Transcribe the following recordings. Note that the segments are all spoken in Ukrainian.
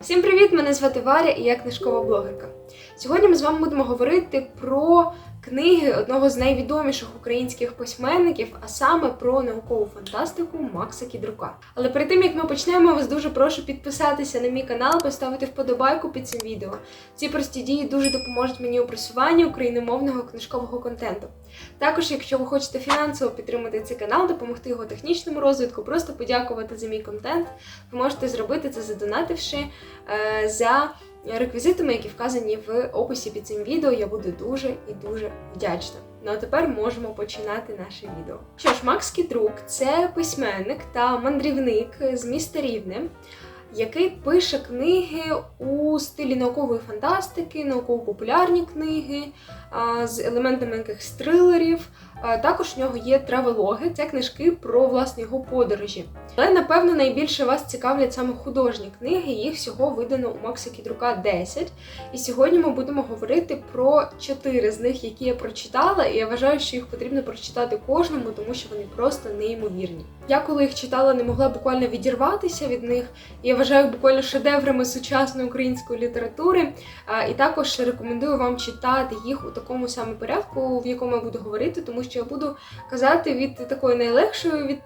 Всім привіт! Мене звати Варя і я книжкова блогерка. Сьогодні ми з вами будемо говорити про книги одного з найвідоміших українських письменників, а саме про наукову фантастику Макса Кідрука. Але перед тим як ми почнемо, вас дуже прошу підписатися на мій канал, поставити вподобайку під цим відео. Ці прості дії дуже допоможуть мені у просуванні україномовного книжкового контенту. Також, якщо ви хочете фінансово підтримати цей канал, допомогти його технічному розвитку, просто подякувати за мій контент, ви можете зробити це задонативши е, за реквізитами, які вказані в описі під цим відео. Я буду дуже і дуже вдячна. Ну а тепер можемо починати наше відео. Що ж, Макс Кідрук це письменник та мандрівник з міста Рівне, який пише книги у стилі наукової фантастики, науково-популярні книги з елементами якихось трилерів. Також в нього є травелоги, це книжки про власне його подорожі. Але напевно найбільше вас цікавлять саме художні книги. Їх всього видано у Макса Кідрука 10. І сьогодні ми будемо говорити про чотири з них, які я прочитала, і я вважаю, що їх потрібно прочитати кожному, тому що вони просто неймовірні. Я коли їх читала, не могла буквально відірватися від них. Я вважаю буквально шедеврами сучасної української літератури. І також рекомендую вам читати їх у такому саме порядку, в якому я буду говорити, тому що я буду казати від такої найлегшої від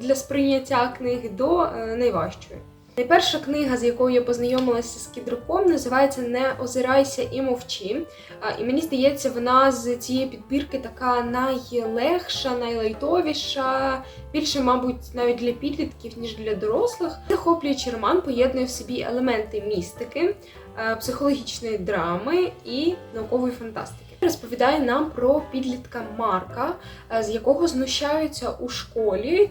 для сприйняття книги до е, найважчої. Найперша книга, з якою я познайомилася з кідруком, називається Не озирайся і мовчи. І мені здається, вона з цієї підбірки така найлегша, найлайтовіша, більше, мабуть, навіть для підлітків, ніж для дорослих. Захоплюючий роман поєднує в собі елементи містики, психологічної драми і наукової фантастики. Розповідає нам про підлітка Марка, з якого знущаються у школі,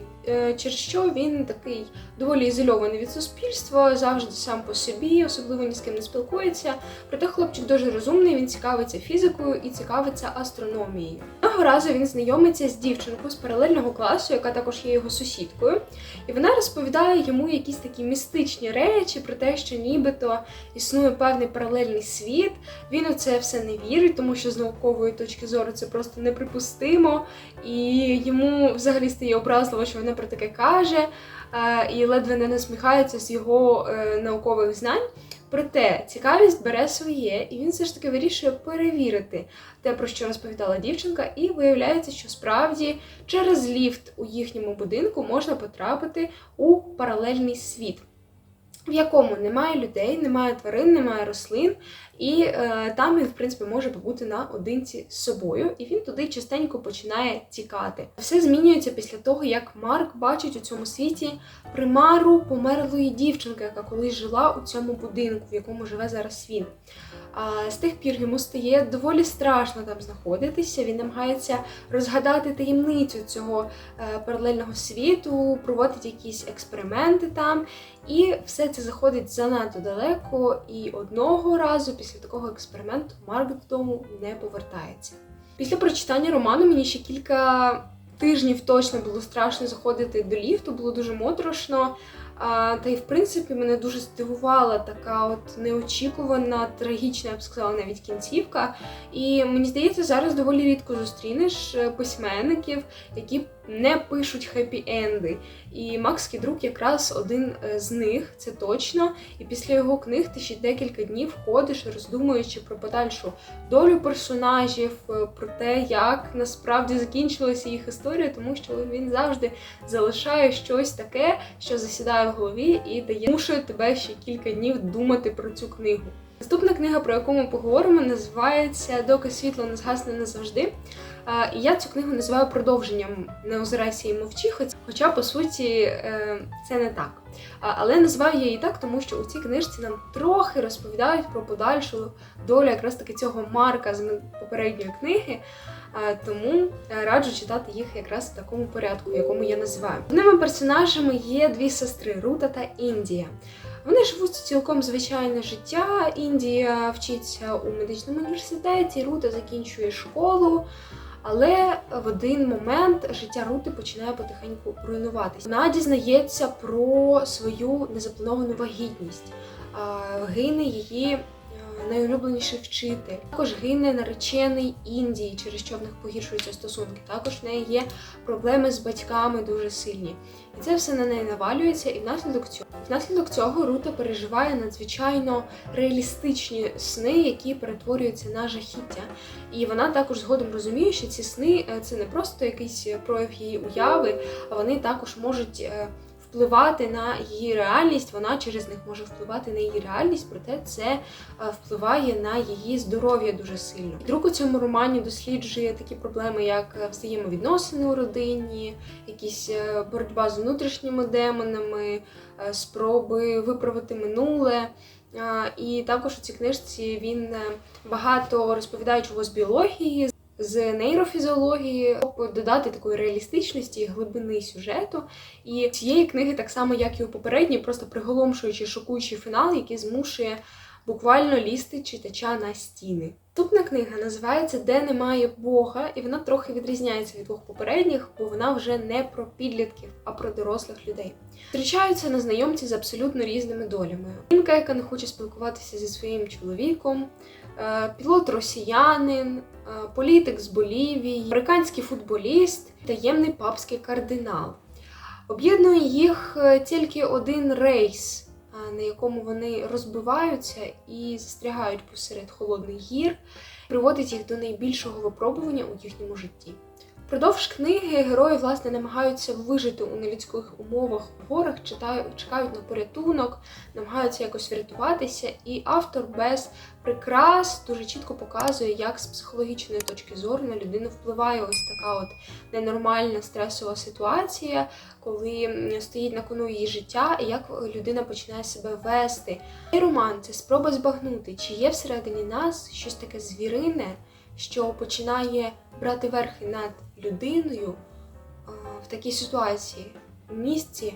через що він такий доволі ізольований від суспільства, завжди сам по собі, особливо ні з ким не спілкується. Проте хлопчик дуже розумний, він цікавиться фізикою і цікавиться астрономією. Одного разу він знайомиться з дівчинкою з паралельного класу, яка також є його сусідкою, і вона розповідає йому якісь такі містичні речі про те, що нібито існує певний паралельний світ. Він у це все не вірить, тому що з наукової точки зору це просто неприпустимо, і йому взагалі стає образливо, що вона про таке каже, е, і ледве не насміхається з його е, наукових знань. Проте цікавість бере своє, і він все ж таки вирішує перевірити те, про що розповідала дівчинка, і виявляється, що справді через ліфт у їхньому будинку можна потрапити у паралельний світ. В якому немає людей, немає тварин, немає рослин, і е, там він, в принципі, може побути наодинці з собою, і він туди частенько починає тікати. Все змінюється після того, як Марк бачить у цьому світі примару померлої дівчинки, яка колись жила у цьому будинку, в якому живе зараз він. А з тих пір йому стає доволі страшно там знаходитися. Він намагається розгадати таємницю цього е, паралельного світу, проводить якісь експерименти там, і все це заходить занадто далеко. І одного разу після такого експерименту Марк додому не повертається. Після прочитання роману мені ще кілька тижнів точно було страшно заходити до ліфту, було дуже моторошно. Та й в принципі мене дуже здивувала така от неочікувана, трагічна, я б сказала, навіть кінцівка. І мені здається, зараз доволі рідко зустрінеш е, письменників, які не пишуть хеппі-енди. І Макс Кідрук якраз один е, з них, це точно. І після його книг ти ще декілька днів ходиш, роздумуючи про подальшу долю персонажів, е, про те, як насправді закінчилася їх історія, тому що він завжди залишає щось таке, що засідає в голові і дає змушує тебе ще кілька днів думати про цю книгу. Наступна книга, про яку ми поговоримо, називається Доки світло не згасне назавжди. І я цю книгу називаю продовженням Не озирайся і мовчи, хоча по суті е, це не так. Але називаю я її так, тому що у цій книжці нам трохи розповідають про подальшу долю якраз таки цього Марка з попередньої книги. Тому е, раджу читати їх якраз в такому порядку, в якому я називаю. Головними персонажами є дві сестри Рута та Індія. Вони живуть цілком звичайне життя. Індія вчиться у медичному університеті, Рута закінчує школу. Але в один момент життя Рути починає потихеньку руйнуватися. Вона дізнається про свою незаплановану вагітність. Гине її найулюбленіший вчитель. Також гине наречений Індії, через що в них погіршуються стосунки. Також в неї є проблеми з батьками дуже сильні. І це все на неї навалюється, і внаслідок цього внаслідок цього Рута переживає надзвичайно реалістичні сни, які перетворюються на жахіття. І вона також згодом розуміє, що ці сни е, це не просто якийсь прояв її уяви, а вони також можуть. Впливати на її реальність, вона через них може впливати на її реальність, проте це е, впливає на її здоров'я дуже сильно. Друг у цьому романі досліджує такі проблеми, як е, взаємовідносини у родині, якісь е, боротьба з внутрішніми демонами, спроби виправити минуле. І також у цій книжці він багато розповідає чого з біології, з нейрофізіології, щоб додати такої реалістичності і глибини сюжету. І цієї книги, так само як і у попередній, просто приголомшуючий, шокуючий фінал, який змушує буквально лізти читача на стіни. Наступна книга називається Де немає Бога, і вона трохи відрізняється від двох попередніх, бо вона вже не про підлітків, а про дорослих людей. Зустрічаються незнайомці з абсолютно різними долями. Жінка, яка не хоче спілкуватися зі своїм чоловіком, е, пілот росіянин, е, політик з Болівії, американський футболіст, таємний папський кардинал. Об'єднує їх е, тільки один рейс, на якому вони розбиваються і застрягають посеред холодних гір, приводить їх до найбільшого випробування у їхньому житті. Впродовж книги герої власне намагаються вижити у нелюдських умовах у горах, чекають на порятунок, намагаються якось врятуватися, і автор без прикрас дуже чітко показує, як з психологічної точки зору на людину впливає ось така от ненормальна стресова ситуація, коли стоїть на кону її життя, і як людина починає себе вести. Цей роман це спроба збагнути, чи є всередині нас щось таке звірине, що починає брати верхи над людиною в такій ситуації, у місці,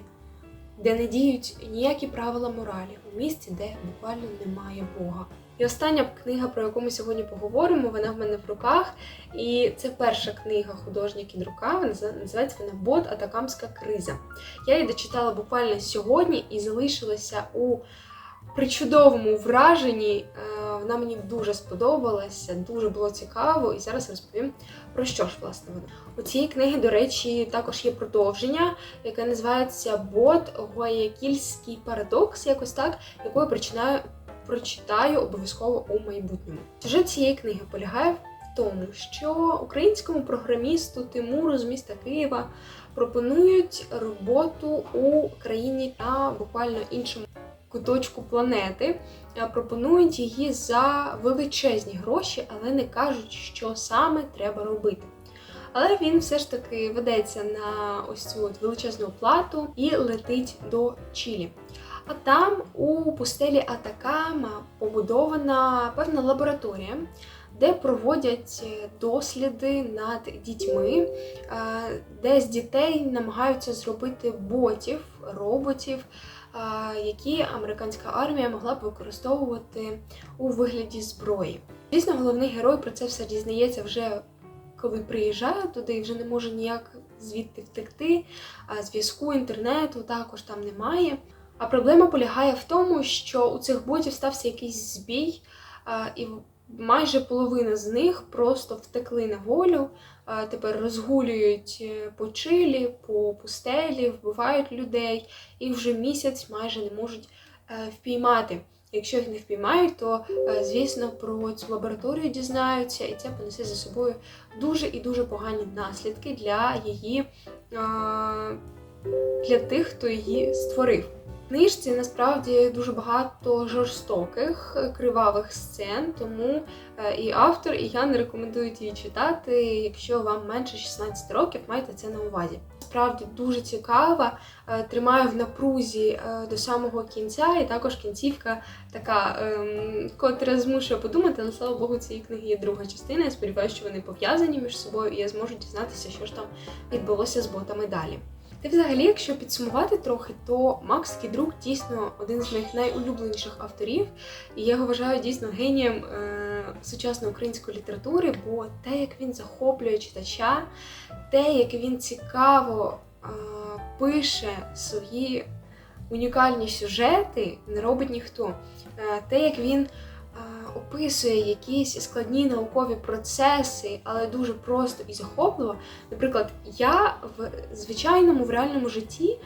де не діють ніякі правила моралі, у місці, де буквально немає Бога. І остання книга, про яку ми сьогодні поговоримо, вона в мене в руках. І це перша книга художня кінрука, вона називається вона Бот Атакамська криза. Я її дочитала буквально сьогодні і залишилася у причудовому враженні. Е, Вона мені дуже сподобалася, дуже було цікаво, і зараз розповім про що ж власне вона. У цієї книги, до речі, також є продовження, яке називається Бот Гуаякільський парадокс, якось так, яку я прочитаю обов'язково у майбутньому. Сюжет цієї книги полягає в тому, що українському програмісту Тимуру з міста Києва пропонують роботу у країні та буквально іншому куточку планети. Е, Пропонують її за величезні гроші, але не кажуть, що саме треба робити. Але він все ж таки ведеться на ось цю от величезну плату і летить до Чилі. А там у пустелі Атакама побудована певна лабораторія, де проводять е, досліди над дітьми, е, де з дітей намагаються зробити ботів, роботів, які американська армія могла б використовувати у вигляді зброї. Звісно, головний герой про це все дізнається вже коли приїжджає туди і вже не може ніяк звідти втекти. А зв'язку інтернету також там немає. А проблема полягає в тому, що у цих ботів стався якийсь збій, і майже половина з них просто втекли на волю. Тепер розгулюють е, по чилі, по пустелі, вбивають людей і вже місяць майже не можуть е, впіймати. Якщо їх не впіймають, то е, звісно про цю лабораторію дізнаються, і це понесе за собою дуже і дуже погані наслідки для її для тих, хто її створив. Книжці насправді дуже багато жорстоких кривавих сцен, тому е, і автор, і я не рекомендують її читати. Якщо вам менше 16 років, майте це на увазі. Справді дуже цікава, е, тримає в напрузі е, до самого кінця, і також кінцівка така, ем, котра змушує подумати, але слава Богу, цієї книги є друга частина. Я сподіваюся, що вони пов'язані між собою, і я зможу дізнатися, що ж там відбулося з ботами далі. Та взагалі, якщо підсумувати трохи, то Макс Кідрук дійсно один з моїх найулюбленіших авторів, і я його вважаю дійсно генієм е, сучасної української літератури, бо те, як він захоплює читача, те, як він цікаво е, пише свої унікальні сюжети, не робить ніхто. Е, те, як він описує якісь складні наукові процеси, але дуже просто і захопливо. Наприклад, я в звичайному в реальному житті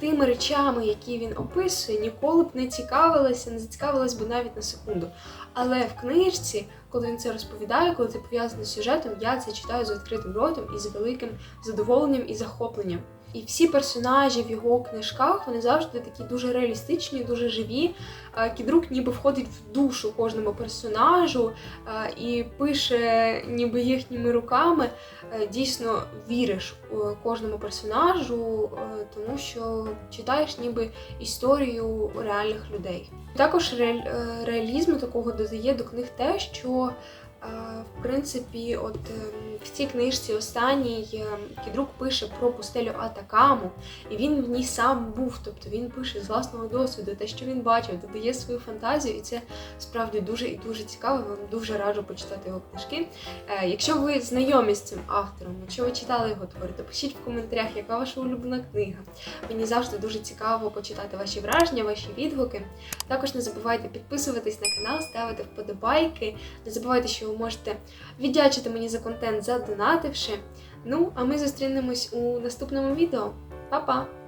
тими речами, які він описує, ніколи б не цікавилася, не зацікавилась би навіть на секунду. Але в книжці, коли він це розповідає, коли це пов'язано з сюжетом, я це читаю з відкритим ротом і з великим задоволенням і захопленням. І всі персонажі в його книжках вони завжди такі дуже реалістичні, дуже живі. Е, Кідрук ніби входить в душу кожному персонажу е, і пише ніби їхніми руками. Е, Дійсно віриш кожному персонажу, тому що читаєш ніби історію реальних людей. Також реалізму такого додає до книг те, що в принципі, от е, в цій книжці останній е, Кідрук пише про пустелю Атакаму, і він в ній сам був. Тобто він пише з власного досвіду, те, що він бачив, додає свою фантазію, і це справді дуже і дуже цікаво. Вам дуже раджу почитати його книжки. Е, Якщо ви знайомі з цим автором, якщо ви читали його твори, то пишіть в коментарях, яка ваша улюблена книга. Мені завжди дуже цікаво почитати ваші враження, ваші відгуки. Також не забувайте підписуватись на канал, ставити вподобайки. Не забувайте, що ви можете віддячити мені за контент, задонативши. Ну, а ми зустрінемось у наступному відео. Па-па!